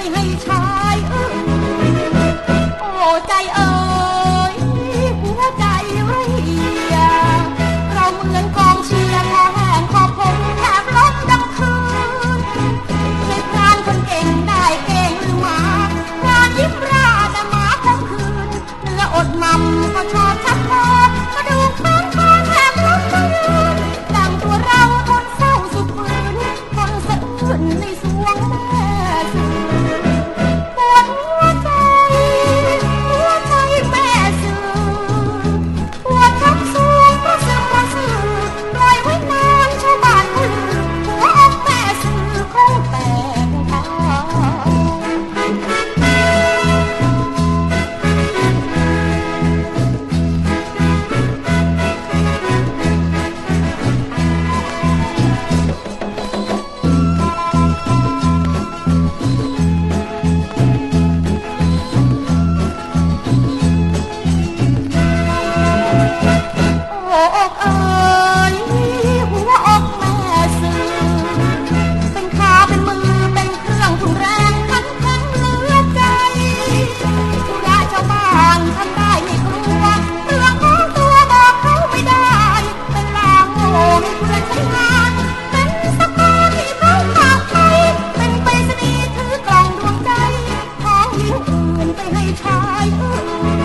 ไม่ให้ชายโอ้ใจเอ๋ยหัวใจเรียเราเหมือนกองเชียร์แทงขอบพงแทบล้มดังคืนในพรานคนเก่งได้เก่งหรือมาพรานยิ้มราแต่หมาคงคืนเนื้ออดนำ 泪残。